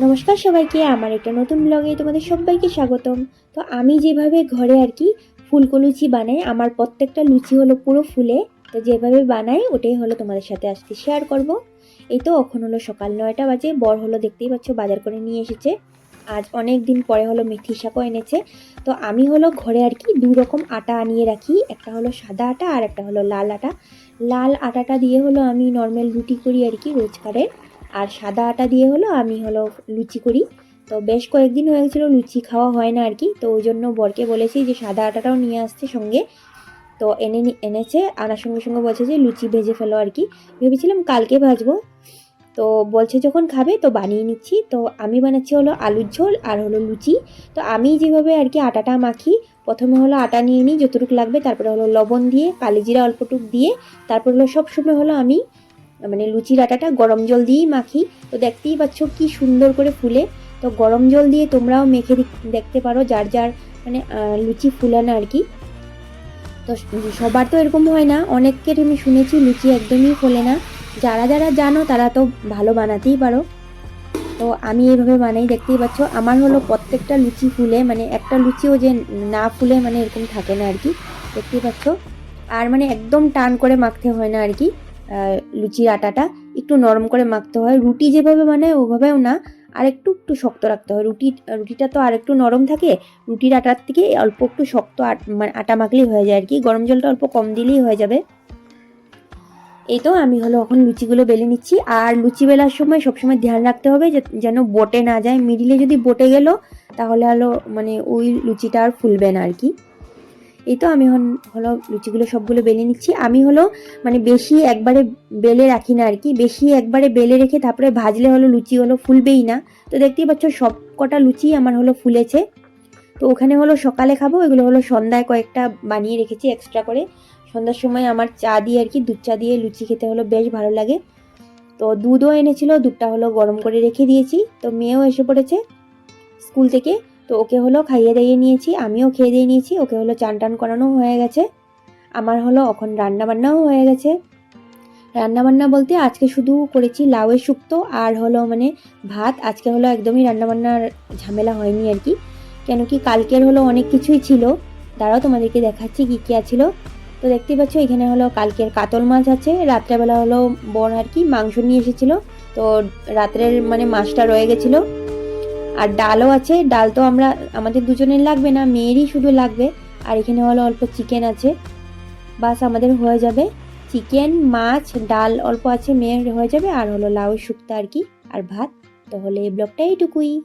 নমস্কার সবাইকে, আমার একটা নতুন ব্লগে তোমাদের সবাইকে স্বাগতম। তো আমি যেভাবে ঘরে আর কি ফুলকো লুচি বানাই, আমার প্রত্যেকটা লুচি হলো পুরো ফুলে, তো যেভাবে বানাই ওটাই হলো তোমাদের সাথে আজকে শেয়ার করব। এই তো এখন হলো সকাল নয়টা বাজে, বর হলো দেখতেই পাচ্ছ বাজার করে নিয়ে এসেছে। আজ অনেক দিন পরে হলো মেথি শাকও এনেছে। তো আমি হলো ঘরে আর কি দু রকম আটা আনিয়ে রাখি, একটা হলো সাদা আটা আর একটা হলো লাল আটা। লাল আটাটা দিয়ে হলো আমি নর্মাল রুটি করি আর কি রোজকারের। আর সাদা আটা দিয়ে হলো আমি হলো লুচি করি। তো বেশ কয়েকদিন হয়ে গেছিল, লুচি খাওয়া হয় না আর কি। তো ওই জন্য বরকে বলেছি যে সাদা আটাটাও নিয়ে আসতে সঙ্গে। তো এনে এনেছে, আনার সঙ্গে সঙ্গে বলছে যে লুচি ভেজে ফেলো আর কি। ভেবেছিলাম কালকে ভাজবো। তো বলছে যখন খাবে তো বানিয়ে নিচ্ছি। তো আমি বানাচ্ছি হলো আলুর ঝোল আর হলো লুচি। তো আমি যেভাবে আর কি আটাটা মাখি, প্রথমে হলো আটা নিয়ে নিই, যতটুকু লাগবে, তারপরে হলো লবণ দিয়ে কালিজিরা অল্পটুক দিয়ে, তারপর হলো সবসময় হলো আমি মানে লুচির আটাটা গরম জল দিয়েই মাখি। তো দেখতেই পাচ্ছ কি সুন্দর করে ফুলে। তো গরম জল দিয়ে তোমরাও মেখে দেখ- দেখতে পারো যার যার মানে লুচি ফুলানো আর কি। তো সবার তো এরকম হয় না। অনেকের আমি শুনেছি লুচি একদমই ফোলে না। যারা যারা জানো তারা তো ভালো বানাতেই পারো। তো আমি এইভাবে বানাই, দেখতেই পাচ্ছ। আমার হলো প্রত্যেকটা লুচি ফুলে মানে একটা লুচিও যে না ফুলে মানে এরকম থাকে না আর কি। দেখতেই পাচ্ছ। আর মানে একদম টান করে মাখতে হয় না আর কি। লুচির আটাটা একটু নরম করে মাখতে হয়। রুটি যেভাবে বানায় ওভাবেও না, আর একটু একটু শক্ত রাখতে হয়। রুটি, রুটিটা তো আর একটু নরম থাকে, রুটির আটার থেকে অল্প একটু শক্ত মানে আটা মাখলেই হয়ে যায় আর কি। গরম জলটা অল্প কম দিলেই হয়ে যাবে। এই তো আমি হলো এখন লুচিগুলো বেলে নিচ্ছি। আর লুচি বেলার সময় সবসময় ধ্যান রাখতে হবে যেন বটে না যায়। মিডিলে যদি বটে গেল, তাহলে হলো মানে ওই লুচিটা আর ফুলবে না আর কি। এই তো আমি হলো লুচিগুলো সবগুলো বেলে নিচ্ছি। আমি হলো মানে বেশি একবারে বেলে রাখি না আর কি। বেশি একবারে বেলে রেখে তারপরে ভাজলে হলো লুচি হলো ফুলবেই না। তো দেখতেই পাচ্ছ সব কটা লুচি আমার হলো ফুলেছে। তো ওখানে হলো সকালে খাব, এগুলো হলো সন্ধ্যায় কয়েকটা বানিয়ে রেখেছি এক্সট্রা করে। সন্ধ্যার সময় আমার চা দিয়ে আর কি, দুধ চা দিয়ে লুচি খেতে হলো বেশ ভালো লাগে। তো দুধও এনেছিল, দুধটা হলো গরম করে রেখে দিয়েছি। তো মেয়েও এসে পড়েছে স্কুল থেকে। তো ওকে হলো খাইয়ে দাইয়ে নিয়েছি, আমিও খেয়ে দিয়ে নিয়েছি, ওকে হলো চান টান করানো হয়ে গেছে। আমার হলো এখন রান্না বান্নাও হয়ে গেছে। রান্না বান্না বলতে আজকে শুধু করেছি লাউয়ের শুক্তো আর হলো মানে ভাত, আজকে হলো একদমই রান্না বান্নার ঝামেলা হয়নি আর কি। কেন কি কালকের হলো অনেক কিছুই ছিল। দাঁড়াও তোমাদেরকে দেখাচ্ছি কী কী ছিল তো দেখতেই পাচ্ছ এখানে হলো কালকের কাতল মাছ আছে, রাত্রেবেলা হলো বোন আর কি মাংস নিয়ে এসেছিল। তো রাত্রের মানে মাছটা রয়ে গেছিল। আর ডালও আছে, ডাল তো আমরা, আমাদের দুজনের লাগবে না, মেয়েরই শুধু লাগবে। আর এখানে হলো অল্প চিকেন আছে। বাস আমাদের হয়ে যাবে। চিকেন, মাছ, ডাল অল্প আছে, মেয়ের হয়ে যাবে। আর হলো লাউ, শুক্তা আর কি, আর ভাত। তাহলে এই ব্লগটা এইটুকুই।